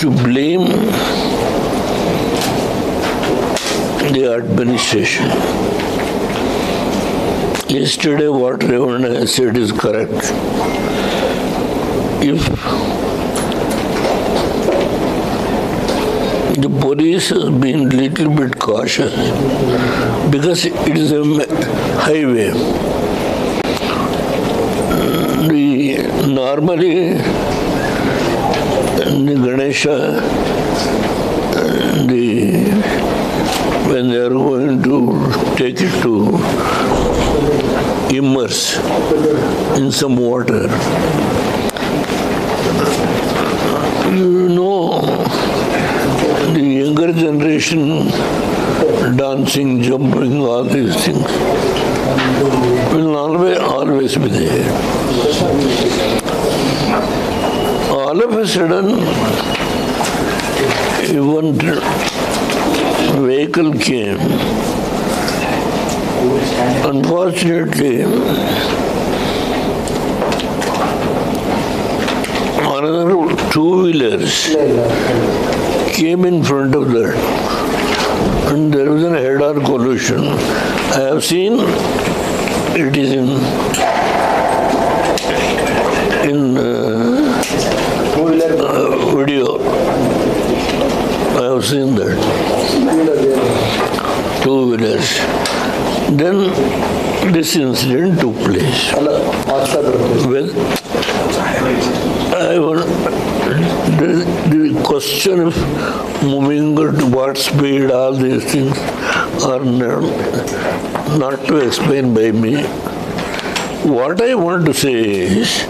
to blame the administration. Yesterday, what Ravana said is correct. If the police has been little bit cautious because it is a highway. The normally the Ganesha, the when they are going to take it to immerse in some water, you know, the younger generation dancing, jumping, all these things will always, always be there. All of a sudden, one vehicle came. Unfortunately, another two wheelers came in front of that. And there was a head-on collision. I have seen it is in in uh, uh, video was in there. Two wheelers. Then this incident took place. Well, I the, the question of moving at what speed, all these things are not to explain by me. What I want to say is,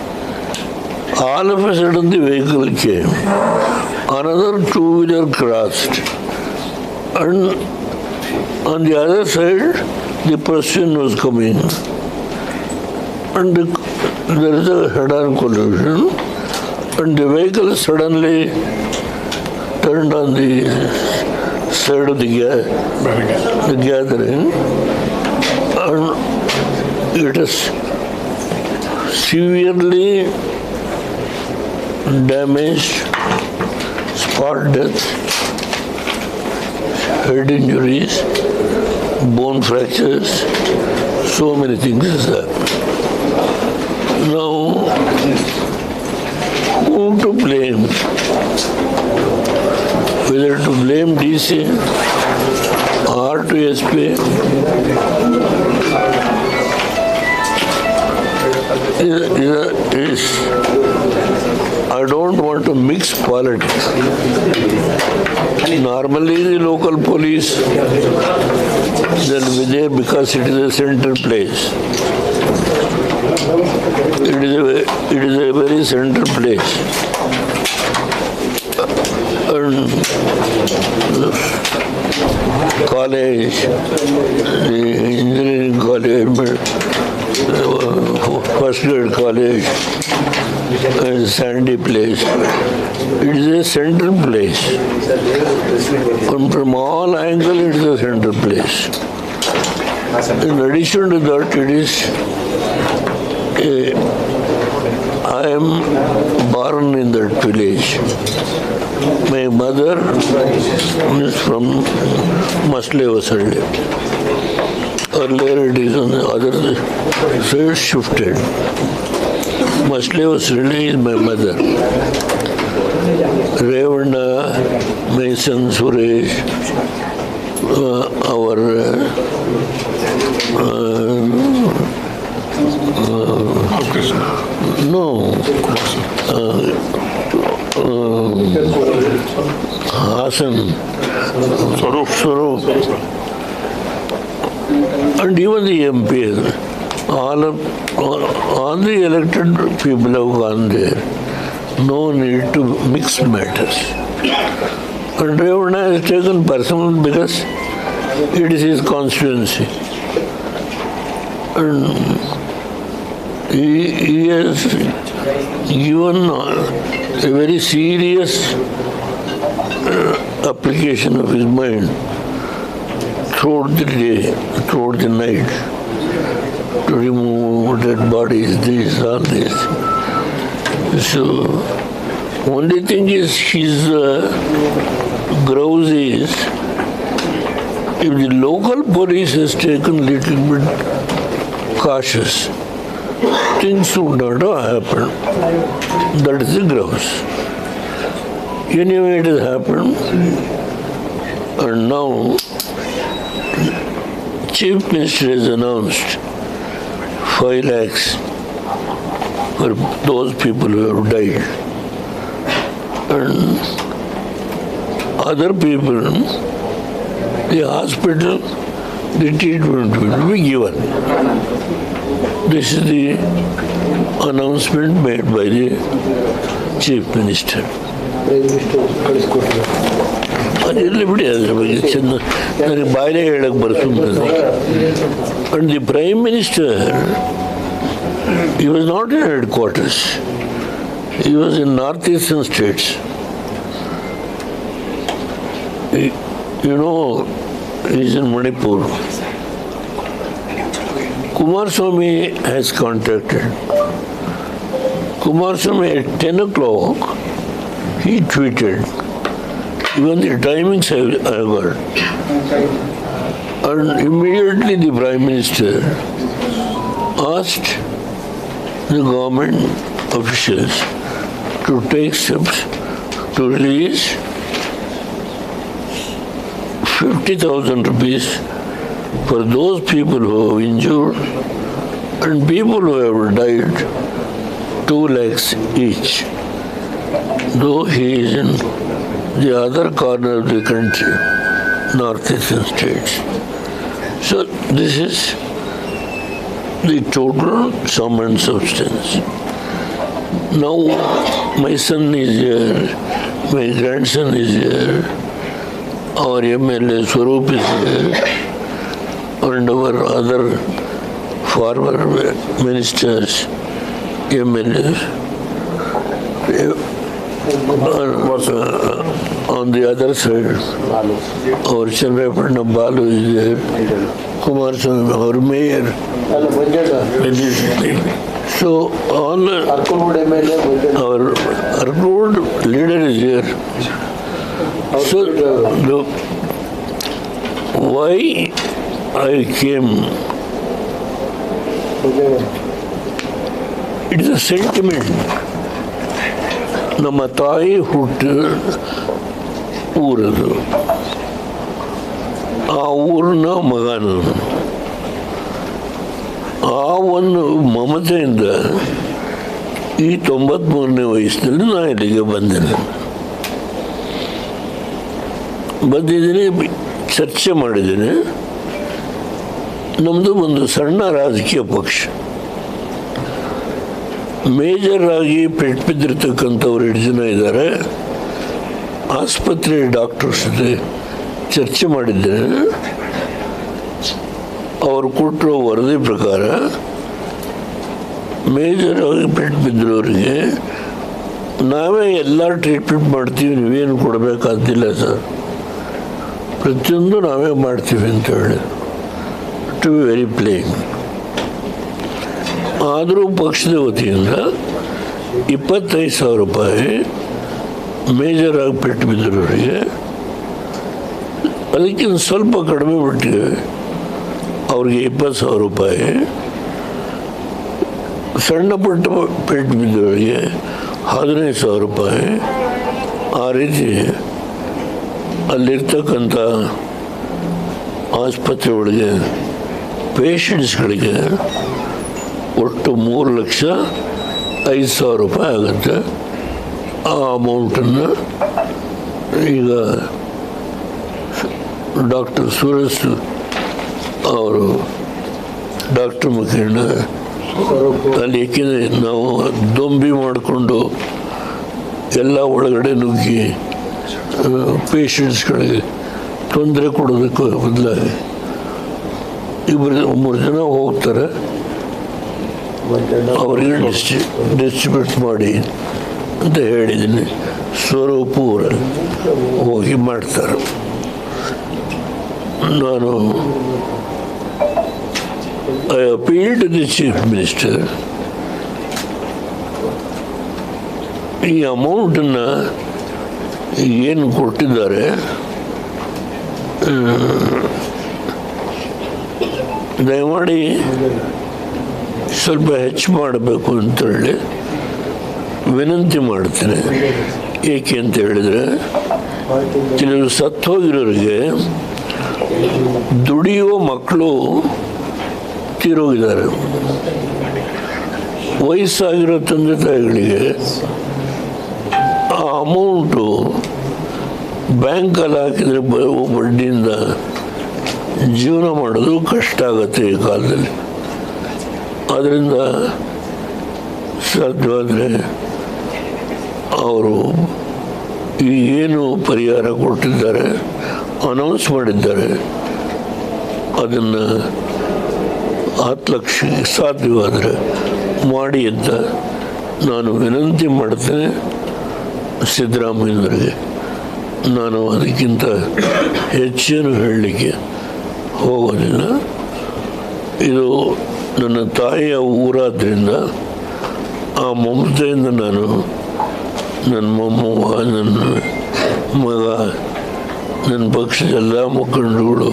all of a sudden the vehicle came another two-wheeler crossed, and on the other side, the person was coming. And the, there is a head-on collision, and the vehicle suddenly turned on the side of the, ga- the gathering, and it is severely damaged, spot death, head injuries, bone fractures, so many things is there. Now, who to blame? Whether to blame DC or to SP? Is- is- is- I don't want to mix politics. Normally, the local police, be there because it is a central place. It is a, it is a very central place. And college, the engineering college, uh, first grade college, and sandy place. It is a central place. And from all angles, it is a central place. In addition to that, it is a- I am born in that village. My mother is from Maslevasalli. Earlier it is on the other side shifted. Mosley was released My mother. Revana, uh, Mason, Suresh, uh, our uh, uh, uh no uh, um, Hasan Swarup. Swarup and even the MP all of, all the elected people have gone there. No need to mix matters. And Revana has taken personal because it is his constituency. And he, he has given a very serious uh, application of his mind throughout the day, throughout the night, remove dead bodies, this, all this. So Only thing is his uh, grouse is if the local police has taken little bit cautious, things would not have happened. That is the grouse. Anyway, it has happened, and now Chief Minister has announced five lakhs for those people who have died. And other people, the hospital, the treatment will be given. This is the announcement made by the Chief Minister. Prime minister ಕಳಿಸ್ಕೊಟ್ರು ಅದಿರಲಿ ಬಿಡಿ ಅದ್ರ ಬಗ್ಗೆ ಚೆನ್ನ ನನಗೆ ಬಾಯಿಲೆ ಹೇಳಕ್ಕೆ ಬರ್ತದೆ and the prime minister he was not in headquarters. He was in northeastern states. He- you know, he's in Manipur. Kumar Swami has contacted. Kumar Swami at 10 o'clock, he tweeted. even the timings I, I got. And immediately the Prime Minister asked the government officials to take steps to release 50,000 rupees for those people who have injured and people who have died, 2 lakhs each. Though he is in the other corner of the country, northeastern states. So this is the total sum and substance. Now my son is here, my grandson is here, our MLA Swaroop is here, and our other former ministers, MLAs. Uh, on the other side, our Chalvapur Balu is there, Kumar sir our mayor. So all our arkod leader is here. So the, why I came it is a sentiment. The Matai who ಊರದು. ಆ ಊರಿನ ಮಗ ನಾನು ಆ ಒಂದು ಮಮತೆಯಿಂದ ಈ ತೊಂಬತ್ಮೂರನೇ ವಯಸ್ಸಿನಲ್ಲಿ ನಾನು ಇಲ್ಲಿಗೆ ಬಂದಿದ್ದೆ ಬಂದಿದ್ದೀನಿ, ಚರ್ಚೆ ಮಾಡಿದ್ದೀನಿ. ನಮ್ಮದು ಒಂದು ಸಣ್ಣ ರಾಜಕೀಯ ಪಕ್ಷ. ಮೇಜರ್ ಆಗಿ ಪೆಟ್ಟು ಬಿದ್ದಿರ್ತಕ್ಕಂಥವ್ರು ಎರಡು ಜನ ಇದ್ದಾರೆ? ಆಸ್ಪತ್ರೆ ಡಾಕ್ಟರ್ಸ್ ಜೊತೆ ಚರ್ಚೆ ಮಾಡಿದ್ದೇನೆ ಅವರು ಕೊಟ್ಟಿರೋ ವರದಿ ಪ್ರಕಾರ ಮೇಜರ್ ಆಗಿ ಪೆಟ್ಟು ಬಿದ್ದಿರೋರಿಗೆ ನಾವೇ ಎಲ್ಲ ಟ್ರೀಟ್ಮೆಂಟ್ ಮಾಡ್ತೀವಿ, ನೀವೇನು ಕೊಡಬೇಕಾದಿಲ್ಲ ಸರ್. ಪ್ರತಿಯೊಂದು ನಾವೇ ಮಾಡ್ತೀವಿ ಅಂತ ಹೇಳಿ ಟು ವೆರಿ ಪ್ಲೇನ್ ಆದರೂ ಪಕ್ಷದ ವತಿಯಿಂದ ಇಪ್ಪತ್ತೈದು ಸಾವಿರ ರೂಪಾಯಿ ಮೇಜರ್ ಆಗಿ ಪೆಟ್ಟು ಬಿದ್ದಿರೋರಿಗೆ ಅದಕ್ಕಿಂತ ಸ್ವಲ್ಪ ಕಡಿಮೆ ಬಿಟ್ಟಿಗೆ ಅವ್ರಿಗೆ ಇಪ್ಪತ್ತು ಸಾವಿರ ರೂಪಾಯಿ, ಸಣ್ಣ ಪುಟ್ಟ ಪೆಟ್ಟು ಬಿದ್ದವರಿಗೆ ಹದಿನೈದು ಸಾವಿರ ರೂಪಾಯಿ. ಆ ರೀತಿ ಅಲ್ಲಿರ್ತಕ್ಕಂಥ ಆಸ್ಪತ್ರೆ ಒಳಗೆ ಪೇಷಂಟ್ಸ್ಗಳಿಗೆ ಒಟ್ಟು ಮೂರು ಲಕ್ಷ ಐದು ಸಾವಿರ ರೂಪಾಯಿ ಆಗುತ್ತೆ. ಆ ಅಮೌಂಟನ್ನು ಈಗ ಡಾಕ್ಟರ್ ಸುರೇಶ್ ಅವರು ಡಾಕ್ಟರ್ ಮುಖಂಡ ಅಲ್ಲಿ ಏಕೆಂದರೆ ನಾವು ದೊಂಬಿ ಮಾಡಿಕೊಂಡು ಎಲ್ಲ ಒಳಗಡೆ ನುಗ್ಗಿ ಪೇಷಂಟ್ಸ್ಗಳಿಗೆ ತೊಂದರೆ ಕೊಡೋದಕ್ಕೆ ಬದಲಾಗಿ ಇಬ್ಬರು ಮೂರು ಜನ ಹೋಗ್ತಾರೆ. ಅವರಿಗೆ ಡಿಸ್ಟ್ರಿ ಡಿಸ್ಟ್ರಿಬ್ಯೂಟ್ ಮಾಡಿ. ಅಂತ ಹೇಳಿದ್ದೀನಿ. ಸ್ವರೂಪ ಹೋಗಿ ಮಾಡ್ತಾರೆ. ನಾನು I appeal to the chief minister. ಈ ಅಮೌಂಟನ್ನು ಏನು ಕೊಟ್ಟಿದ್ದಾರೆ? ದಯಮಾಡಿ ಸ್ವಲ್ಪ ಹೆಚ್ಚು ಮಾಡಬೇಕು ಅಂತೇಳಿ. ವಿನಂತಿ ಮಾಡ್ತೇನೆ. ಏಕೆ ಅಂತ ಹೇಳಿದರೆ, ಕೆಲವರು ಸತ್ತು ಹೋಗಿರೋರಿಗೆ ದುಡಿಯುವ ಮಕ್ಕಳು ತೀರೋಗಿದ್ದಾರೆ. ವಯಸ್ಸಾಗಿರೋ ತಂದೆ ತಾಯಿಗಳಿಗೆ ಆ ಅಮೌಂಟು ಬ್ಯಾಂಕಲ್ಲಿ ಹಾಕಿದರೆ ಬಡ್ಡಿಯಿಂದ ಜೀವನ ಮಾಡೋದು ಕಷ್ಟ ಆಗುತ್ತೆ ಈ ಕಾಲದಲ್ಲಿ. ಅದರಿಂದ ಸಾಧ್ಯವಾದರೆ ಅವರು ಈ ಏನು ಪರಿಹಾರ ಕೊಟ್ಟಿದ್ದಾರೆ ಅನೌನ್ಸ್ ಮಾಡಿದ್ದಾರೆ, ಅದನ್ನು ಹತ್ತು ಲಕ್ಷಕ್ಕೆ ಸಾಧ್ಯವಾದರೆ ಮಾಡಿ ಅಂತ ನಾನು ವಿನಂತಿ ಮಾಡ್ತೇನೆ. ಸಿದ್ದರಾಮಯ್ಯನವರಿಗೆ ನಾನು ಅದಕ್ಕಿಂತ ಹೆಚ್ಚೇನು ಹೇಳಲಿಕ್ಕೆ ಹೋಗೋದಿಲ್ಲ. ಇದು ನನ್ನ ತಾಯಿಯ ಊರಾದ್ರಿಂದ ಆ ಮಮತೆಯಿಂದ ನಾನು ನನ್ನ ಮೊಮ್ಮವ ನನ್ನ ಮಗ, ನನ್ನ ಪಕ್ಷದ ಎಲ್ಲ ಮುಖಂಡರುಗಳು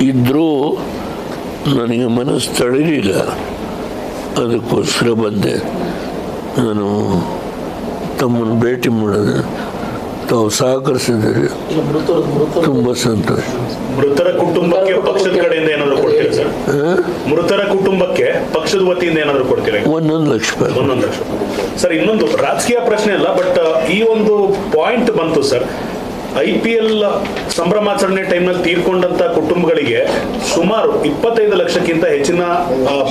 ಇದ್ದರೂ ನನಗೆ ಮನಸ್ಸು ತಡೀಲಿಲ್ಲ ಅದಕ್ಕೋಸ್ಕರ ಬಂದೆ. ನಾನು ತಮ್ಮನ್ನು ಭೇಟಿ ಮಾಡೋದು ತಾವು ಮೃತರ ತುಂಬ ಸಂತೋಷ. ಮೃತರ ಕುಟುಂಬಕ್ಕೆ ಪಕ್ಷದ ಕಡೆಯಿಂದ ಏನಾದರೂ ಕೊಡ್ತೀರಾ ಸರ್? ಮೃತರ ಕುಟುಂಬಕ್ಕೆ ಪಕ್ಷದ ವತಿಯಿಂದ ಏನಾದರೂ ಕೊಡ್ತೀರಾ? ಒಂದೊಂದು ಲಕ್ಷ ರೂಪಾಯಿ. ಒಂದೊಂದು ಲಕ್ಷ ಸರ್ ಇನ್ನೊಂದು ರಾಜಕೀಯ ಪ್ರಶ್ನೆ ಅಲ್ಲ ಬಟ್ ಈ ಒಂದು ಪಾಯಿಂಟ್ ಬಂತು ಸರ್. ಐ ಪಿ ಎಲ್ ಸಂಭ್ರಮಾಚರಣೆ ಟೈಮ್ನಲ್ಲಿ ತೀರ್ಕೊಂಡಂತ ಕುಟುಂಬಗಳಿಗೆ ಸುಮಾರು ಇಪ್ಪತ್ತೈದು ಲಕ್ಷಕ್ಕಿಂತ ಹೆಚ್ಚಿನ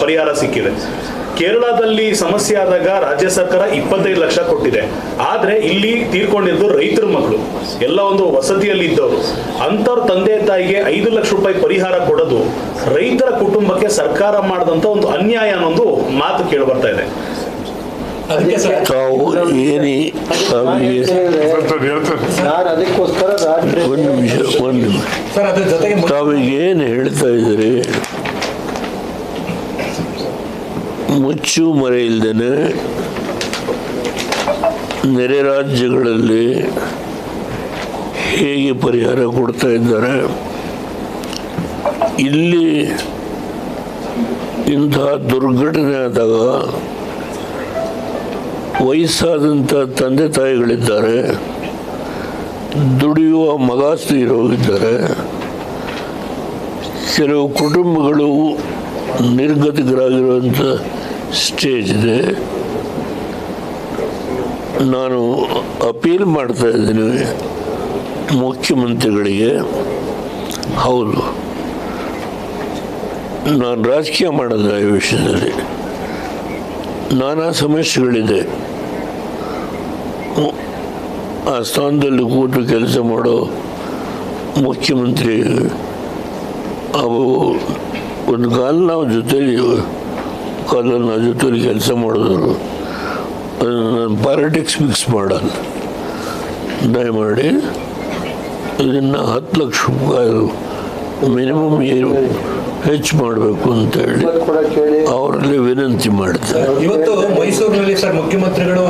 ಪರಿಹಾರ ಸಿಕ್ಕಿದೆ. ಕೇರಳದಲ್ಲಿ ಸಮಸ್ಯೆ ಆದಾಗ ರಾಜ್ಯ ಸರ್ಕಾರ ಇಪ್ಪತ್ತೈದು ಲಕ್ಷ ಕೊಟ್ಟಿದೆ. ಆದ್ರೆ ಇಲ್ಲಿ ತೀರ್ಕೊಂಡಿದ್ದು ರೈತರ ಮಕ್ಕಳು ಎಲ್ಲ ಒಂದು ವಸತಿಯಲ್ಲಿ ಇದ್ದವರು. ಅಂತವ್ರ ತಂದೆ ತಾಯಿಗೆ ಐದು ಲಕ್ಷ ರೂಪಾಯಿ ಪರಿಹಾರ ಕೊಡೋದು ರೈತರ ಕುಟುಂಬಕ್ಕೆ ಸರ್ಕಾರ ಮಾಡಿದಂತ ಒಂದು ಅನ್ಯಾಯ ಅನ್ನೊಂದು ಮಾತು ಕೇಳಿ ಬರ್ತಾ ಇದೆ. ಅದಕ್ಕೆ ಸರ್ ತಾವು ಏನು ಹೇಳ್ತಾ ನಾನು ಅದಕ್ಕೋಸ್ಕರ ರಾತ್ರಿ ಒಂದು ನಿಮಿಷ ಒಂದು ನಿಮಿಷ ಸರ್ ಅದ್ರ ಜೊತೆಗೆ ಮು- ತಾವಿಗೆ ಏನು ಹೇಳ್ತಾ ಇದ್ದೀರಿ ಮುಚ್ಚು ಮರೆ ಇಲ್ದೇನೆ ನೆರೆ ರಾಜ್ಯಗಳಲ್ಲಿ ಹೇಗೆ ಪರಿಹಾರ ಕೊಡ್ತಾ ಇದ್ದಾರೆ? ಇಲ್ಲಿ ಇಂತಹ ದುರ್ಘಟನೆ ಆದಾಗ ವಯಸ್ಸಾದಂಥ ತಂದೆ ತಾಯಿಗಳಿದ್ದಾರೆ, ದುಡಿಯುವ ಮಗ ಹೋಗಿದ್ದಾರೆ ಕೆಲವು ಕುಟುಂಬಗಳು ನಿರ್ಗತಿಕರಾಗಿರುವಂಥ ಸ್ಟೇಜ್ ಇದೆ ನಾನು ಅಪೀಲ್ ಮಾಡ್ತಾ ಇದ್ದೀನಿ ಮುಖ್ಯಮಂತ್ರಿಗಳಿಗೆ. ಹೌದು. ನಾನು ರಾಜಕೀಯ ಮಾಡೋದಿಲ್ಲ ಈ ವಿಷಯದಲ್ಲಿ. ನಾನಾ ಸಮಸ್ಯೆಗಳಿದೆ. ಆ ಸ್ಥಾನದಲ್ಲಿ ಕೂತು ಕೆಲಸ ಮಾಡೋ ಮುಖ್ಯಮಂತ್ರಿ ಅವು ಒಂದು ಕಾಲ ನಾವು ಜೊತೆಲಿ ನಾವು ಜೊತೆಲಿ ಕೆಲಸ ಮಾಡಿದ್ರು ನಾನು ಪಾಲಿಟಿಕ್ಸ್ ಮಿಕ್ಸ್ ಮಾಡಲ್ಲ ದಯಮಾಡಿ ಇದನ್ನು ಹತ್ತು ಲಕ್ಷ ರೂಪಾಯಿ ಮಿನಿಮಮ್ ಏನು ಹೆಚ್ಚು ಮಾಡಬೇಕು ಅಂತೇಳಿ ಅವರಲ್ಲಿ ವಿನಂತಿ ಮಾಡ್ತಾರೆ ಇವತ್ತು ಮೈಸೂರಿನಲ್ಲಿ ಸರ್ ಮುಖ್ಯಮಂತ್ರಿಗಳು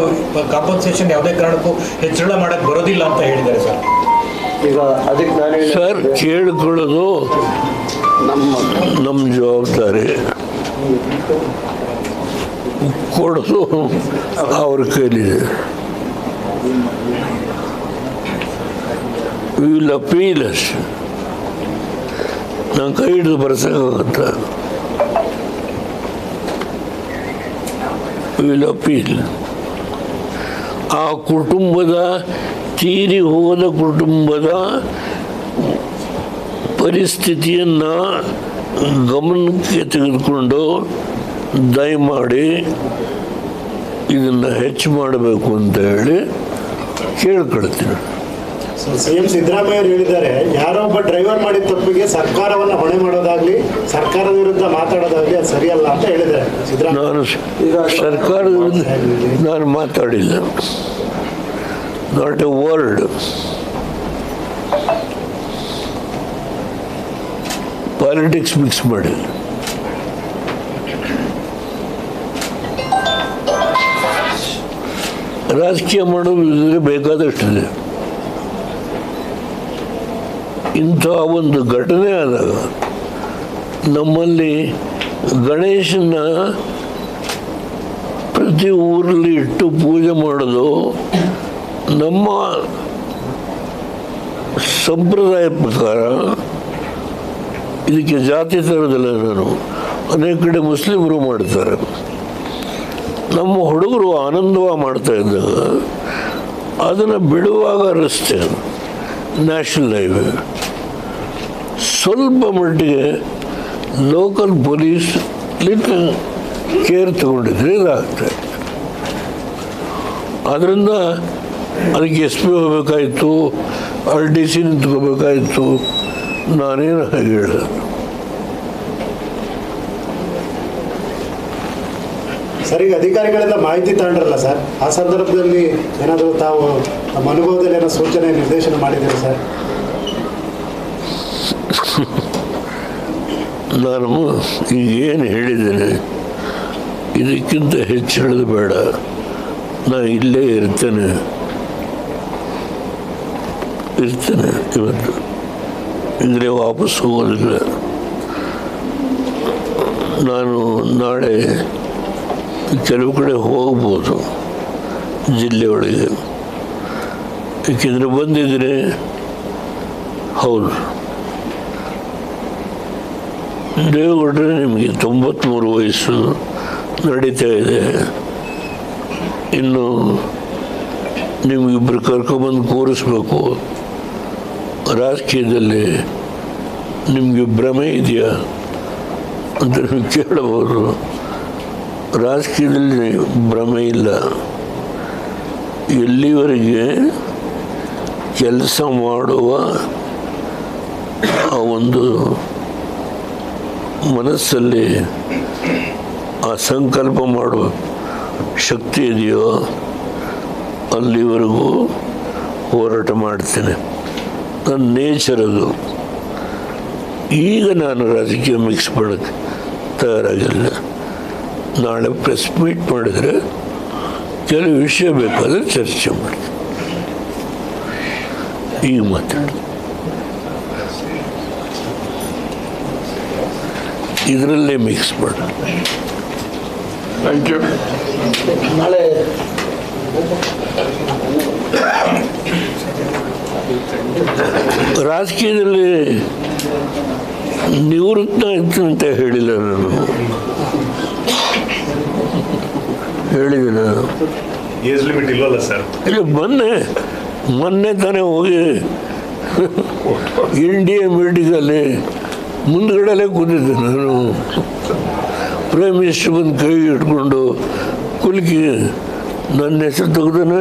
ಕಾಂಪನ್ಸೇಷನ್ ಯಾವುದೇ ಕಾರಣಕ್ಕೂ ಹೆಚ್ಚಳ ಮಾಡಕ್ಕೆ ಬರೋದಿಲ್ಲ ಅಂತ ಹೇಳಿದ್ದಾರೆ ಸರ್. ಈಗ ಅದಕ್ಕೆ ನಾನು ಸರ್ ಕೇಳ್ಕೊಳ್ಳೋದು ನಮ್ಮ ನಮ್ಮ ಜವಾಬ್ದಾರಿ. ಕೊಡೋದು ಅವ್ರ ಕೈಲಿದೆ ವಿಲ್ ಅಪೀಲ್ ಅಷ್ಟೆ ನಾನು ಕೈ ಹಿಡಿದು ಬರ್ಸಕ್ಕಾಗತ್ತ ವಿಲ್ ಅಪೀಲ್ ಆ ಕುಟುಂಬದ, ತೀರಿ ಹೋದ ಕುಟುಂಬದ ಪರಿಸ್ಥಿತಿಯನ್ನು ಗಮನಕ್ಕೆ ತೆಗೆದುಕೊಂಡು ದಯಮಾಡಿ ಇದನ್ನು ಹೆಚ್ಚು ಮಾಡಬೇಕು ಅಂತ ಹೇಳಿ ಕೇಳ್ಕೊಳ್ತೀನಿ. ಸಿಎಂ ಸಿದ್ದರಾಮಯ್ಯ ಹೇಳಿದ್ದಾರೆ ಯಾರೋ ಒಬ್ಬ ಡ್ರೈವರ್ ಮಾಡಿದ ತಪ್ಪಿಗೆ ಸರ್ಕಾರವನ್ನು ಹೊಣೆ ಮಾಡೋದಾಗ್ಲಿ ಸರ್ಕಾರದ ವಿರುದ್ಧ ಮಾತಾಡೋದಾಗ್ಲಿ ಅದು ಸರಿಯಲ್ಲ ಅಂತ ಹೇಳಿದ್ದಾರೆ. ಸಿದ್ದರಾಮಯ್ಯ. ನಾನು ಸರ್ಕಾರದ ವಿರುದ್ಧ ನಾನು ಮಾತಾಡಿಲ್ಲ. Not a word politics mix ಮಾಡಿ ರಾಜಕೀಯ ಮಾಡೋದು ಬೇಕಾದಷ್ಟಿದೆ. ಇಂಥ ಒಂದು ಘಟನೆ ಆದಾಗ ನಮ್ಮಲ್ಲಿ ಗಣೇಶನ ಪ್ರತಿ ಊರಲ್ಲಿ ಇಟ್ಟು ಪೂಜೆ ಮಾಡೋದು ನಮ್ಮ ಸಂಪ್ರದಾಯ ಪ್ರಕಾರ ಇದಕ್ಕೆ ಜಾತಿ ನಾನು ಅನೇಕ ಕಡೆ ಮುಸ್ಲಿಮರು ಮಾಡ್ತಾರೆ. ನಮ್ಮ ಹುಡುಗರು ಆನಂದವ ಮಾಡ್ತಾ ಇದ್ದಾಗ ಅದನ್ನು ಬಿಡುವಾಗ ರಸ್ತೆ ನ್ಯಾಷನಲ್ ಹೈವೇ ಸ್ವಲ್ಪ ಮಟ್ಟಿಗೆ ಲೋಕಲ್ ಪೊಲೀಸ್ ಲಿಟಲ್ ಕೇರ್ ತಗೊಂಡಿದ್ರೆ ಇದಾಗ್ತದೆ ಅದರಿಂದ ಅದಕ್ಕೆ ಎಸ್ ಪಿ ಹೋಗ್ಬೇಕಾಯ್ತು ಆರ್ ಡಿ ಸಿ ನಿಂತ್ಕೋಬೇಕಾಯ್ತು. ನಾನೇನು ಹಾಗೆ ಹೇಳೋದು ಸರ್ ಈಗ ಅಧಿಕಾರಿಗಳಿಂದ ಮಾಹಿತಿ ತಗೊಂಡ್ರಲ್ಲ ಸರ್? ಆ ಸಂದರ್ಭದಲ್ಲಿ ಏನಾದರೂ ತಾವು ನಮ್ಮ ಅನುಭವದಲ್ಲಿ ಏನೋ ಸೂಚನೆ ನಿರ್ದೇಶನ ಮಾಡಿದ್ದೀರಿ ಸರ್? ನಾನು ಈಗ ಏನು ಹೇಳಿದ್ದೇನೆ ಇದಕ್ಕಿಂತ ಹೆಚ್ಚು ಹೇಳೋದು ಬೇಡ. ನಾ ಇಲ್ಲೇ ಇರ್ತೇನೆ. ಇರ್ತೇನೆ ಇವತ್ತು. ಅಂದರೆ ವಾಪಸ್ ಹೋಗೋದಿಲ್ಲ. ನಾನು ನಾಳೆ ಕೆಲವು ಕಡೆ ಹೋಗ್ಬೋದು ಜಿಲ್ಲೆಯೊಳಗೆ. ಏಕೆಂದರೆ ಬಂದಿದ್ರೆ ಹೌದು. ದೇವೇಗೌಡರೆ ನಿಮಗೆ ತೊಂಬತ್ತ್ಮೂರು ವಯಸ್ಸು ನಡೀತಾ ಇದೆ. ಇನ್ನು ನಿಮಗಿಬ್ಬರು ಕರ್ಕೊಂಬಂದು ಕೂರಿಸ್ಬೇಕು. ರಾಜಕೀಯದಲ್ಲಿ ನಿಮಗೆ ಭ್ರಮೆ ಇದೆಯಾ? ಅಂತ ನೀವು ಕೇಳಬಹುದು. ರಾಜಕೀಯದಲ್ಲಿ ಭ್ರಮೆ ಇಲ್ಲ. ಎಲ್ಲಿವರೆಗೆ ಕೆಲಸ ಮಾಡುವ ಆ ಒಂದು ಮನಸ್ಸಲ್ಲಿ ಆ ಸಂಕಲ್ಪ ಮಾಡುವ ಶಕ್ತಿ ಇದೆಯೋ, ಅಲ್ಲಿವರೆಗೂ ಹೋರಾಟ ಮಾಡ್ತೇನೆ. ನನ್ನ ನೇಚರ್ ಅದು. ಈಗ ನಾನು ರಾಜಕೀಯ ಮಿಕ್ಸ್ ಮಾಡೋಕ್ಕೆ ತಯಾರಾಗಿಲ್ಲ. ನಾಳೆ ಪ್ರೆಸ್ ಮೀಟ್ ಮಾಡಿದರೆ ಕೆಲವು ವಿಷಯ ಬೇಕಾದರೆ ಚರ್ಚೆ ಮಾಡಿ ಈಗ ಮಾತಾಡಿ ಇದರಲ್ಲೇ ಮಿಕ್ಸ್ ಮಾಡಿ. ಥ್ಯಾಂಕ್ ಯು ನಾಳೆ ರಾಜಕೀಯದಲ್ಲಿ ನಿವೃತ್ತ ಇತ್ತು ಅಂತ ಹೇಳಿಲ್ಲ ನಾನು. ಹೇಳಿದೆ ನಾನು. ಇಲ್ಲ ಮೊನ್ನೆ ಮೊನ್ನೆ ತಾನೇ ಹೋಗಿ ಇಂಡಿಯಾ ಮೀಟಿಂಗಲ್ಲಿ ಮುಂದ್ಗಡೆಲೇ ಕೂತಿದ್ದೆ ನಾನು. ಪ್ರೈಮ್ ಮಿನಿಸ್ಟರ್ ಬಂದು ಕೈ ಇಟ್ಕೊಂಡು ಕುಲ್ಕಿ ನನ್ನ ಹೆಸರು ತೆಗೆದನೆ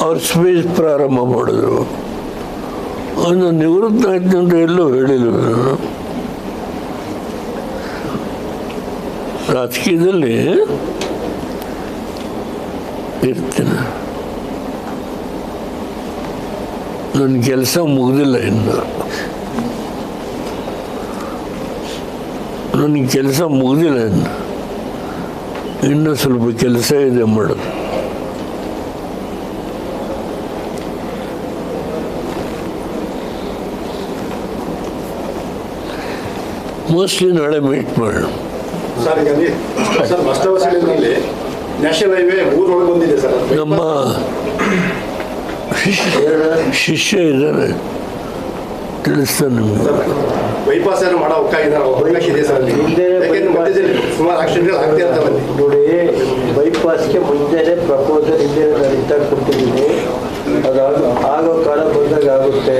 ಅವ್ರ ಸ್ಪೀಚ್ ಪ್ರಾರಂಭ ಮಾಡಿದ್ರು. ಅದು ನಿವೃತ್ತ ಆಯ್ತು ಅಂತ ಎಲ್ಲೂ ಹೇಳಿಲ್ಲ. ರಾಜಕೀಯದಲ್ಲಿ ಇರ್ತೀನಿ. ನನ್ನ ಕೆಲಸ ಮುಗಿದಿಲ್ಲ ಇನ್ನು. ನನ್ನ ಕೆಲಸ ಮುಗಿದಿಲ್ಲ ಇನ್ನು. ಇನ್ನೂ ಸ್ವಲ್ಪ ಕೆಲಸ ಇದೆ ಮಾಡೋದು ಮೋಸ್ಟ್ಲಿ ನಾಳೆ ಮೀಟ್ ಮಾಡೋಣ. ಸರ್ ಈಗ ಅಲ್ಲಿ ಸರ್ ಮಸ್ತವಸಡಿನಲ್ಲಿ ನ್ಯಾಷನಲ್ ಹೈವೇ ಊರೊಳಗೆ ಬಂದಿದೆ ಸರ್. ನಮ್ಮ ಶಿಷ್ಯ ಶಿಷ್ಯ ಇದ್ದಾನೆ ತಿಳಿಸ್ತಾನೆ ನಿಮಗೆ. ಸರ್, ಬೈಪಾಸ್ ಏನೋ ಮಾಡೋ ಅವಕಾಶ ಇದೆ ಅವಕಾಶ ಇದೆ ಸರ್ ಸುಮಾರು ಆಕ್ಸಿಡೆಂಟ್ಗಳು ಆಗ್ತಾ ಇರ್ತಾವೆ ಅಲ್ಲಿ. ನೋಡಿ ಬೈಪಾಸ್ಗೆ ಮುಂಚೆನೆ ಪ್ರಪೋಸಲ್ ಹಿಂದೆ ಕೊಟ್ಟಿದ್ದೀನಿ. ಅದು ಆಗ- ಆಗೋ ಕಾಲ ಬಂದಾಗ ಆಗುತ್ತೆ.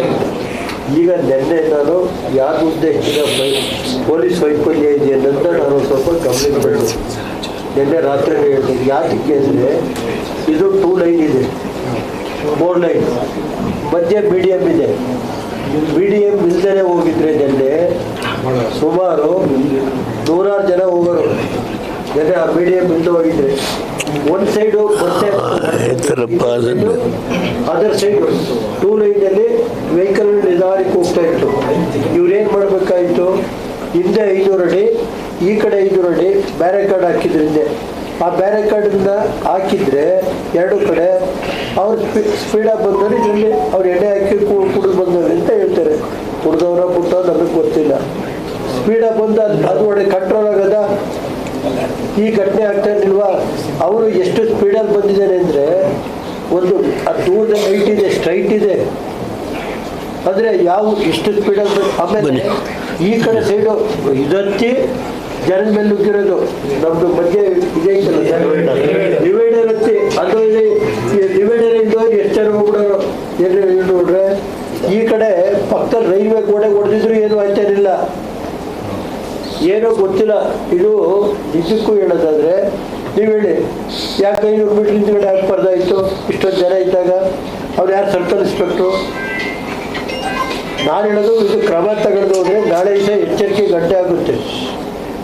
ಈಗ ನಿನ್ನೆ ನಾನು ಯಾರ ಬೈ ಪೊಲೀಸ್ ವೈಫಲ್ಯ ಇದೆ ಅಂತ ನಾನು ಸ್ವಲ್ಪ ಗಮನಿಸಬೇಕು. ನಿನ್ನೆ ರಾತ್ರಿ ಹೇಳ್ತೀನಿ ಯಾತಕ್ಕೆ ಅಂದರೆ ಇದು ಟೂ ಲೈನ್ ಇದೆ. ಫೋರ್ ಲೈನ್ ಮಧ್ಯೆ ಎಂ ಇದೆ. ಬಿ ಡಿ ಎಂ ಇಲ್ದೇ ಹೋಗಿದ್ರೆ ನಿನ್ನೆ ಸುಮಾರು ನೂರಾರು ಜನ ಹೋಗೋರು. ಜನ ಆ ಎಂ ಇಲ್ದೆ ಹೋಗಿದ್ರೆ ಒಂದು side other side two line ಅಲ್ಲಿ ವೆಹಿಕಲ್ ನಿಧಾನಕ್ಕೆ ಹೋಗ್ತಾ ಇತ್ತು. ಇವ್ರೇನ್ ಮಾಡ್ಬೇಕಾಯ್ತು? ಹಿಂದೆ ಐನೂರು ಅಡಿ ಈ ಕಡೆ ಐನೂರು ಅಡಿ ಬ್ಯಾರೆ ಕಾರ್ಡ್ ಹಾಕಿದ್ರು ಹಿಂದೆ. ಆ ಬ್ಯಾರಿಕಾರ್ಡನ್ನ ಹಾಕಿದ್ರೆ ಎರಡು ಕಡೆ ಅವ್ರು ಸ್ಪೀಡಾಗಿ ಬಂದವರು ಇದರಲ್ಲಿ ಅವ್ರು ಎಣ್ಣೆ ಹಾಕಿ ಕುಡಿದು ಬಂದವ್ರು ಅಂತ ಹೇಳ್ತಾರೆ. ಕುಡ್ದವ್ರ ಬಿಟ್ಟವ್ರು ನಮಗೆ ಗೊತ್ತಿಲ್ಲ. ಸ್ಪೀಡಾಗಿ ಬಂದು ಬಂದ ಅದು ಒಳ್ಳೆ ಕಂಟ್ರೋಲ್ ಆಗದ. ಈ ಘಟನೆ ಆಗ್ತಾ ಇರ್ಲಿಲ್ವಾ ಅವರು ಎಷ್ಟು ಸ್ಪೀಡಲ್ಲಿ ಬಂದಿದ್ದಾರೆ ಅಂದರೆ ಒಂದು ಆ ದೂರದ ಲೈಟ್ ಇದೆ ಸ್ಟ್ರೈಟ್ ಇದೆ. ಆದರೆ ಯಾವ ಎಷ್ಟು ಸ್ಪೀಡಲ್ಲಿ ಆಮೇಲೆ. ಈ ಕಡೆ ಸೈಡು ಇದತ್ತಿ ಜನದ ಮೇಲೆ ನುಗ್ಗಿರೋದು. ನಮ್ದು ಮಧ್ಯೆ ಇದೆ ಡಿವೈಡರ್ ಹತ್ತಿ ಅದು ಇದೆ. ಡಿವೈಡರ್ ಇಂದ ಎಷ್ಟು ಜನ ಹೋಗ್ಬಿಡೋರು? ಏನು ನೋಡ್ರೆ. ಈ ಕಡೆ ಪಕ್ಕದ ರೈಲ್ವೆ ಗೋಡೆ ಹೊಡೆದಿದ್ರು ಏನು ಆಯ್ತಾ ಇರಲಿಲ್ಲ ಏನೋ ಗೊತ್ತಿಲ್ಲ. ಇದು ನಿಜಕ್ಕೂ ಹೇಳೋದಾದ್ರೆ, ನೀವು ಹೇಳಿ ಯಾಕೆ ಐನೂರು ಮೀಟರ್ ಹಿಂದ್ಗಡೆ ಇತ್ತು? ಇಷ್ಟೊಂದು ಜನ ಇದ್ದಾಗ ಅವ್ರು ಯಾರು ಸರ್ಕಲ್ ಇನ್ಸ್ಪೆಕ್ಟ್ರು? ನಾನು ಹೇಳೋದು ಇದು ಕ್ರಮ ತಗೊಂಡು ಹೋದ್ರೆ ನಾಳೆ ದಿವಸ ಎಚ್ಚರಿಕೆ ಗಂಟೆ ಆಗುತ್ತೆ.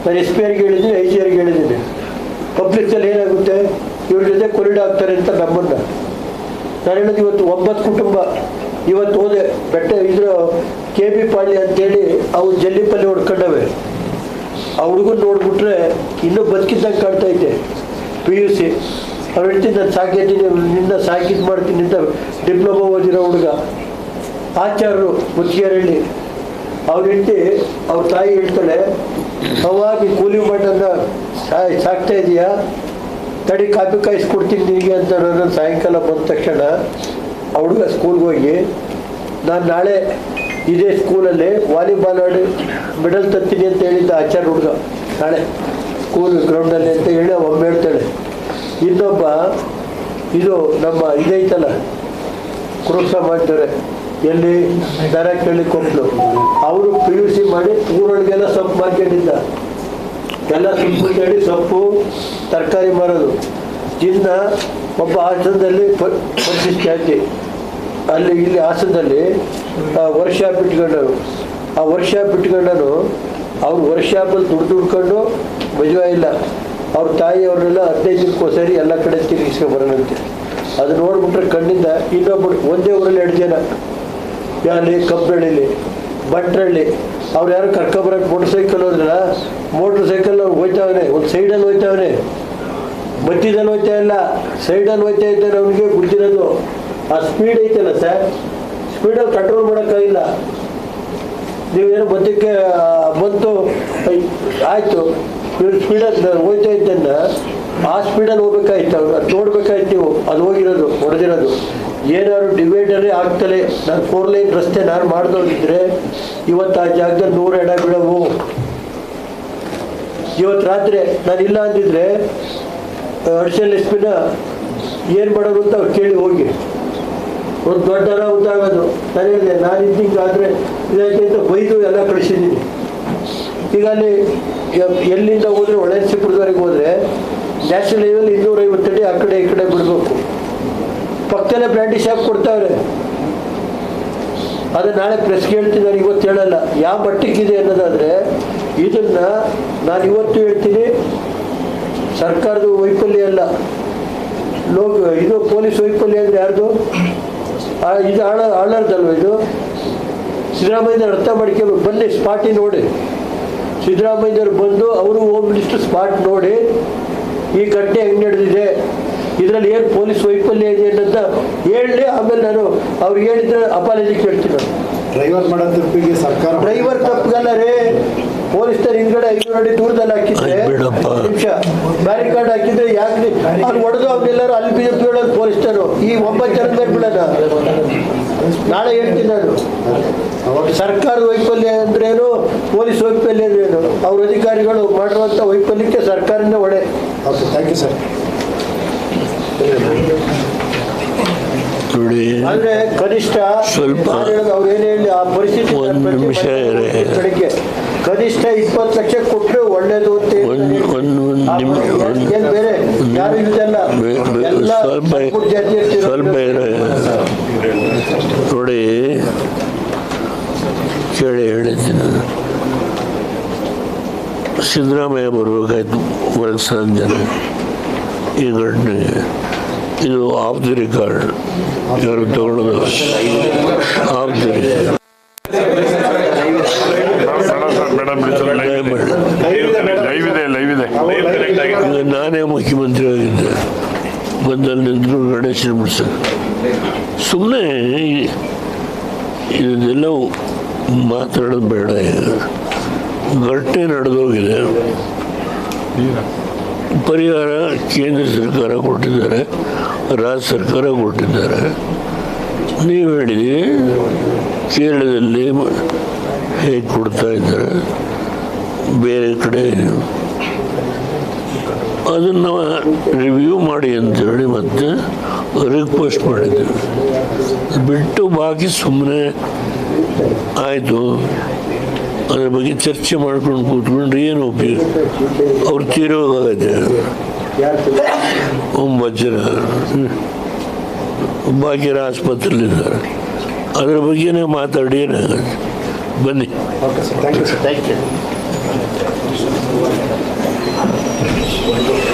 ನಾನು ಎಸ್ ಪಿ ಆರ್ಗೆ ಹೇಳಿದ್ದೀನಿ, ಐ ಜಿ ಆರ್ಗೆ ಹೇಳಿದ್ದೀನಿ. ಪಬ್ಲಿಕ್ಸಲ್ಲಿ ಏನಾಗುತ್ತೆ? ಇವ್ರ ಜೊತೆ ಕೊರಿಡ್ ಆಗ್ತಾರೆ ಅಂತ ನಮ್ಮನ್ನ. ನಾನು ಹೇಳೋದು ಇವತ್ತು ಒಂಬತ್ತು ಕುಟುಂಬ. ಇವತ್ತು ಹೋದೆ, ಬೆಟ್ಟ ಇದ್ರ ಕೆ ಬಿ ಪಾಳ್ಯ ಅಂತೇಳಿ, ಅವು ಜಲ್ಲಿಪಲ್ಲಿ ಹೊಡ್ಕೊಂಡವೆ. ಆ ಹುಡುಗನ ನೋಡ್ಬಿಟ್ರೆ ಇನ್ನೂ ಬದುಕಿದ್ದಂಗೆ ಕಾಣ್ತಾ ಐತೆ ಪಿ ಯು ಸಿ ಅವ್ರು ಹೇಳ್ತೀನಿ ನಾನು ಸಾಕಿದ್ದೀನಿ ನಿನ್ನ ಸಾಕಿದ್ ಮಾಡ್ತೀನಿ ಅಂತ ಡಿಪ್ಲೊಮಾ ಓದಿರೋ ಹುಡುಗ. ಆಚಾರ್ಯರು ಮುತ್ತಿಗೆರಳ್ಳಿ ಅವ್ರ ಹೆಂಡತಿ ಅವ್ರ ತಾಯಿ ಹೇಳ್ತಾಳೆ ಅವಾಗಿ ಕೂಲಿ ಸಾಯ್, ಸಾಕ್ತಾ ಇದೀಯಾ? ತಡಿ ಕಾಪಿ ಕಾಯಿಸ್ಕೊಡ್ತೀನಿ ನಿನಗೆ ಅಂತ ನಾನು ಸಾಯಂಕಾಲ ಬಂದ ತಕ್ಷಣ ಹುಡುಗ ಸ್ಕೂಲ್ಗೆ ಹೋಗಿ, ನಾನು ನಾಳೆ ಇದೇ ಸ್ಕೂಲಲ್ಲಿ ವಾಲಿಬಾಲ್ ಆಡಿ ಮೆಡಲ್ ತರ್ತೀನಿ ಅಂತ ಹೇಳಿದ್ದ ಆಚಾರ್ಯ ಹುಡುಗ. ನಾಳೆ ಸ್ಕೂಲ್ ಗ್ರೌಂಡಲ್ಲಿ ಅಂತ ಹೇಳಿ ಒಮ್ಮೆ ಹೇಳ್ತಾಳೆ, ಇನ್ನೊಬ್ಬ ಇದು ನಮ್ಮ ಇದೈತಲ್ಲ ಕುರುಬ ಮಾಡ್ತಾರೆ. ಎಲ್ಲಿ ಡೈರೆಕ್ಟ್ ಹೇಳಿ ಕೊಪ್ಪಲು ಅವರು ಪಿ ಯು ಸಿ ಮಾಡಿ ಊರೊಳಗೆಲ್ಲ ಸೊಪ್ಪು ಮಾರ್ಕೆಟಿಂದ ಎಲ್ಲ ಸೊಪ್ಪು ಕೇಳಿ ಸೊಪ್ಪು ತರಕಾರಿ ಮಾರೋದು. ಜಿನ್ನ ಒಬ್ಬ ಪರಿಶಿಷ್ಟ ಜಾತಿ ಅಲ್ಲಿ ಇಲ್ಲಿ ಹಾಸನದಲ್ಲಿ ವರ್ಕ್ಶಾಪ್ ಇಟ್ಕೊಂಡರು ಆ ವರ್ಕ್ಶಾಪ್ ಇಟ್ಕೊಂಡನು ಅವ್ರು ವರ್ಕ್ಶಾಪಲ್ಲಿ ದುಡ್ಡು ದುಡ್ಕೊಂಡು ಮಜುವ ಇಲ್ಲ. ಅವ್ರ ತಾಯಿ ಅವ್ರನ್ನೆಲ್ಲ ಹದಿನೈದು ದಿನಕ್ಕೋಸರಿ ಎಲ್ಲ ಕಡೆ ತಿರುಗಿಸ್ಕೊಂಡು ಬರೋಣಂತೆ. ಅದು ನೋಡ್ಬಿಟ್ರೆ ಕಣ್ಣಿಂದ ಇನ್ನೊಬ್ಬರು ಒಂದೇ ಊರಲ್ಲಿ ಎರಡು ಜನ. ಯಾಲಿ ಕಬ್ಬಳ್ಳಿಲಿ, ಭಟ್ರಳ್ಳಿ. ಅವ್ರು ಯಾರು ಕರ್ಕೊಬರಕ್ಕೆ ಮೋಟ್ರ್ ಸೈಕಲ್ ಹೋದ್ರಲ್ಲ ಮೋಟ್ರ್ ಸೈಕಲ್ ಅವ್ರು ಹೋಯ್ತಾವನೆ. ಒಂದು ಸೈಡಲ್ಲಿ ಹೋಯ್ತಾವನೆ. ಮಧ್ಯದಲ್ಲಿ ಹೋಯ್ತಾ ಇಲ್ಲ. ಸೈಡಲ್ಲಿ ಹೋಯ್ತಾ ಇದ್ದಾರೆ ಅವ್ರಿಗೆ ಗುದ್ದಿರೋದು ಆ ಸ್ಪೀಡ್ ಐತಲ್ಲ ಸರ್ ಸ್ಪೀಡಲ್ಲಿ ಕಂಟ್ರೋಲ್ ಮಾಡೋಕ್ಕಾಗಿಲ್ಲ ನೀವೇನು ಮಧ್ಯಕ್ಕೆ ಬಂತು ಆಯ್ತು. ಇವ್ರು ಸ್ಪೀಡಲ್ಲಿ ಹೋಯ್ತಾ ಇದ್ದನ್ನ ಆ ಸ್ಪೀಡಲ್ಲಿ ಹೋಗ್ಬೇಕಾಯ್ತು. ಅದು ನೋಡ್ಬೇಕಾಯ್ತು ನೀವು. ಅದು ಹೋಗಿರೋದು, ಹೊಡೆದಿರೋದು. ಏನಾದ್ರು ಡಿವೈಡರೇ ಆಗ್ತಲೇ ನಾನು ಫೋರ್ ಲೈನ್ ರಸ್ತೆ ನಾನು ಮಾಡ್ದೋಗಿದ್ರೆ ಇವತ್ತು ಆ ಜಾಗದಲ್ಲಿ ನೂರು ಎಡ ಬಿಡವು ಇವತ್ತು ರಾತ್ರಿ ನಾನು ಇಲ್ಲ ಅಂದಿದ್ರೆ ಅಡಿಷನಲ್ ಎಸ್ ಪಿನ ಏನು ಮಾಡೋದು ಅಂತ ಅವ್ರು ಕೇಳಿ ಹೋಗಿ. ಒಂದು ದೊಡ್ಡ ಅನಾಹುತ ಆಗೋದು ನಾನು ಇದ್ದಿಂಗಾದ್ರೆ ಆದರೆ ಅಂತ ಬೈದು ಎಲ್ಲ ಕಳಿಸಿದ್ದೀನಿ ಈಗ ಅಲ್ಲಿ ಎಲ್ಲಿಂದ ಹೋದರೆ ಒಳಸಿಪುರದವರೆಗೆ ಹೋದ್ರೆ ನ್ಯಾಷನಲ್ ಲೆವೆಲ್ ಇನ್ನೂರೈವತ್ತು ಅಡಿ ಆ ಕಡೆ ಈ ಕಡೆ ಬಿಡಬೇಕು. ಪಕ್ಕದಲ್ಲೇ ಬ್ರ್ಯಾಂಡಿ ಶಾಪ್ ಕೊಡ್ತಾವ್ರೆ ಅದು ನಾಳೆ ಪ್ರೆಸ್ಗೆ ಹೇಳ್ತಿದ್ದಾರೆ ಇವತ್ತು ಹೇಳಲ್ಲ. ಯಾವ ಮಟ್ಟಕ್ಕಿದೆ ಅನ್ನೋದಾದ್ರೆ ಇದನ್ನ ನಾನು ಇವತ್ತು ಹೇಳ್ತೀನಿ. ಸರ್ಕಾರದ ವೈಫಲ್ಯ ಅಲ್ಲ. ಲೋಕ ಇದು ಪೊಲೀಸ್ ವೈಫಲ್ಯ ಅಂದ್ರೆ ಯಾರ್ದು? ಇದು ಹಾಳ ಆಳರ್ದಲ್ವ ಇದು? ಸಿದ್ದರಾಮಯ್ಯ ಅರ್ಥ ಮಾಡ್ಕೋಬೇಕು. ಬನ್ನಿ ಸ್ಪಾಟಿ ನೋಡಿ. ಸಿದ್ದರಾಮಯ್ಯನವ್ರು ಬಂದು ಅವರು ಹೋಮ್ ಮಿನಿಸ್ಟರ್ ಸ್ಪಾಟ್ ನೋಡಿ. ಈ ಘಟನೆ ಹೆಂಗೆ ನಡೆದಿದೆ? ಇದರಲ್ಲಿ ಏನು ಪೊಲೀಸ್ ವೈಫಲ್ಯ ಇದೆ ಅಂತ ಹೇಳಿ ಆಮೇಲೆ ನಾನು ಅವ್ರು ಹೇಳಿದ್ರೆ ಅಪಾಲಜಿ ಕೇಳ್ತೀನಿ ಡ್ರೈವರ್ ಮಾಡೋ ತಪ್ಪಿಗೆ ಸರ್ಕಾರ ಡ್ರೈವರ್ ತಪ್ಪಗಲ್ಲ ರೇ. ಪೊಲೀಸರು ಹಿಂದ್ಗಡೆ ಐನೂರು ಅಡಿ ದೂರದಲ್ಲಿ ಹಾಕಿದ್ರೆ. ನಿಮಿಷ ಬ್ಯಾರಿಕಾರ್ಡ್ ಹಾಕಿದ್ರೆ ಯಾಕೆ ಅಲ್ಲಿ ಹೊಡೆದು ಎಲ್ಲರೂ ಅಲ್ಲಿ ಬೀಳ ಬೀಳೋದು ಪೊಲೀಸರು ಈ ಒಂಬತ್ತು ಜನ ಮೇಲೆ ನಾಳೆ ಹೇಳ್ತೀನಿ ನಾನು. ಸರ್ಕಾರ ಸರ್ಕಾರದ ವೈಫಲ್ಯ ಅಂದ್ರೇನು ಪೊಲೀಸ್ ವೈಫಲ್ಯ ಅಂದ್ರೇನು? ಅವ್ರ ಅಧಿಕಾರಿಗಳು ಮಾಡಿರುವಂಥ ವೈಫಲ್ಯಕ್ಕೆ ಸರ್ಕಾರದಿಂದ ಒಳ್ಳೆ ಓಕೆ ಥ್ಯಾಂಕ್ ಯು ಸರ್ ನೋಡಿ ಆದ್ರೆ ಕನಿಷ್ಠ ಸ್ವಲ್ಪ ಹೇಳೋದು ಅವ್ರು ಏನೇ ಹೇಳಿ ಆ ಪರಿಸ್ಥಿತಿ ಒಂದು ನಿಮಿಷ ಕಡೆಗೆ ಕನಿಷ್ಠ ಇಪ್ಪತ್ತು ಲಕ್ಷ ಕೊಟ್ಟರೆ ಒಳ್ಳೇದು ಅಂತ ಬೇರೆ ಯಾರು ಇದೆಲ್ಲ ಸ್ವಲ್ಪ. ನೋಡಿ ಕೇಳಿ ಹೇಳಿದ್ದೀನಿ. ಸಿದ್ದರಾಮಯ್ಯ ಬರಬೇಕಾಯ್ತು ಹೊರಗೆ ಜನ ಈ ಘಟನೆಗೆ ಇದು ಆಫ್ ದಿ ರಿಕಾರ್ಡ್. ತಗೊಳ್ಳೋದು ಆಫ್ ದಿ ಮೇಡಮ್ ಲೈವ್ ಇದೆ ಲೈವ್ ಇದೆ ಲೈವ್ ಕನೆಕ್ಟ್ ಆಗಿದೆ ನಾನೇ ಮುಖ್ಯಮಂತ್ರಿ ಆಗಿದ್ದೆ ಬಂದಲ್ಲಿ ನಿಂತರು ಗಣೇಶನ ಬಿಡ್ಸಕ್ಕೆ ಸುಮ್ಮನೆ ಇದೆಲ್ಲ ಮಾತಾಡೋದು ಬೇಡ ಘಟನೆ ನಡೆದೋಗಿದೆ. ಪರಿಹಾರ ಕೇಂದ್ರ ಸರ್ಕಾರ ಕೊಟ್ಟಿದ್ದಾರೆ, ರಾಜ್ಯ ಸರ್ಕಾರ ಕೊಟ್ಟಿದ್ದಾರೆ. ನೀವು ಹೇಳಿದ್ರಿ ಕೇರಳದಲ್ಲಿ ಹೇಗೆ ಕೊಡ್ತಾ ಇದ್ದಾರೆ? ಬೇರೆ ಕಡೆ ಅದನ್ನು ರಿವ್ಯೂ ಮಾಡಿ ಅಂತೇಳಿ ಮತ್ತೆ ರಿಕ್ವೆಸ್ಟ್ ಮಾಡಿದ್ದೇವೆ ಬಿಟ್ಟು ಬಾಕಿ ಸುಮ್ಮನೆ ಆಯಿತು. ಅದ್ರ ಬಗ್ಗೆ ಚರ್ಚೆ ಮಾಡ್ಕೊಂಡು ಕೂತ್ಕೊಂಡ್ರೆ ಏನು ಉಪಯೋಗ? ಅವ್ರು ತೀರೋಗಾಗತ್ತೆ ಒಂಬತ್ತು ಜನ ಬಾಕಿರ ಆಸ್ಪತ್ರೆಯಲ್ಲಿದ್ದಾರೆ. ಅದ್ರ ಬಗ್ಗೆನೇ ಮಾತಾಡಿ ಏನಾಗುತ್ತೆ? ಬನ್ನಿ. ಓಕೆ